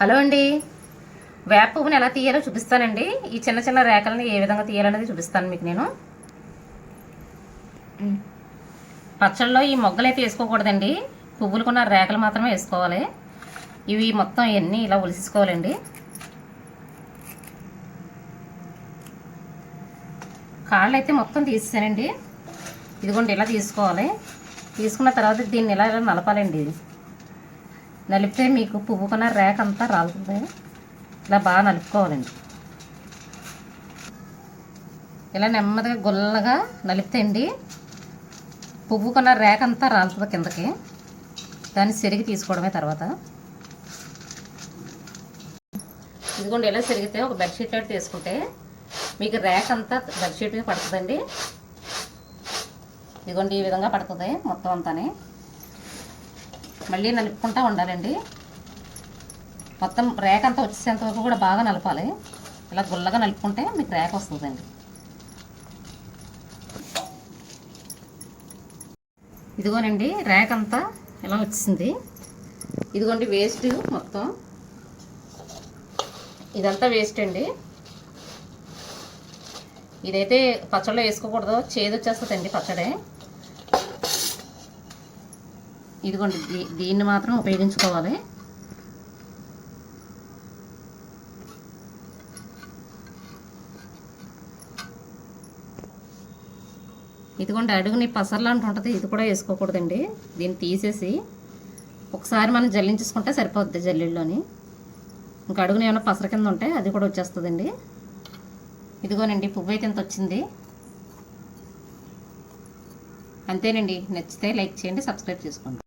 Hello అండి. వేప పువ్వుని ఎలా తీయాలో చూపిస్తానండి. ఈ చిన్న చిన్న రేఖలని ఏ విధంగా తీయాలనేది చూపిస్తాను మీకు నేను. పచ్చళ్ళలో ఈ మొగ్గలు అయితే వేసుకోకూడదండి పువ్వులకున్న రేఖలు మాత్రమే వేసుకోవాలి. ఇవి మొత్తం ఇవన్నీ ఇలా ఒలిసేసుకోవాలండి. కాళ్ళు అయితే మొత్తం తీసేసానండి. ఇదిగోండి ఇలా తీసుకోవాలి. తీసుకున్న తర్వాత దీన్ని ఇలా ఇలా నలపాలండి. నలిపితే మీకు పువ్వుకున్న రేఖ అంతా రాలుతుంది. ఇలా బాగా నలుపుకోవాలండి. ఇలా నెమ్మదిగా గుల్లగా నలిపితే అండి పువ్వుకున్న రేఖ అంతా రాలుతుంది కిందకి. దాన్ని సెరిగి తీసుకోవడమే తర్వాత. ఇదిగోండి ఇలా సెరిగితే ఒక బెడ్షీట్ లాంటి తీసుకుంటే మీకు రేఖ అంతా బెడ్షీట్ మీద పడుతుందండి. ఇదిగోండి ఈ విధంగా పడుతుంది మొత్తం అంతానే. మళ్ళీ నలుపుకుంటూ ఉండాలండి. మొత్తం రేఖ అంతా వచ్చేసేంత వరకు కూడా బాగా నలపాలి. ఇలా గుల్లగా నలుపుకుంటే మీకు రేఖ వస్తుందండి. ఇదిగోనండి రేఖ అంతా ఇలా వచ్చింది ఇదిగోండి వేస్ట్ మొత్తం. ఇదంతా వేస్ట్ అండి. ఇదైతే పచ్చడిలో వేసుకోకూడదు చేదు వచ్చేస్తుందండి పచ్చడి. ఇదిగోండి దీ- దీన్ని మాత్రం ఉపయోగించుకోవాలి. ఇదిగోండి అడుగుని పసర్లాంటి ఉంటుంది ఇది కూడా వేసుకోకూడదండి. దీన్ని తీసేసి ఒకసారి మనం జల్లించేసుకుంటే సరిపోద్ది జల్లిల్లోని. ఇంకా అడుగుని ఏమైనా పసర కింద ఉంటే అది కూడా వచ్చేస్తుందండి. ఇదిగోనండి పువ్వు అయితే ఇంత వచ్చింది అంతేనండి నచ్చితే లైక్ చేయండి సబ్స్క్రైబ్ చేసుకోండి.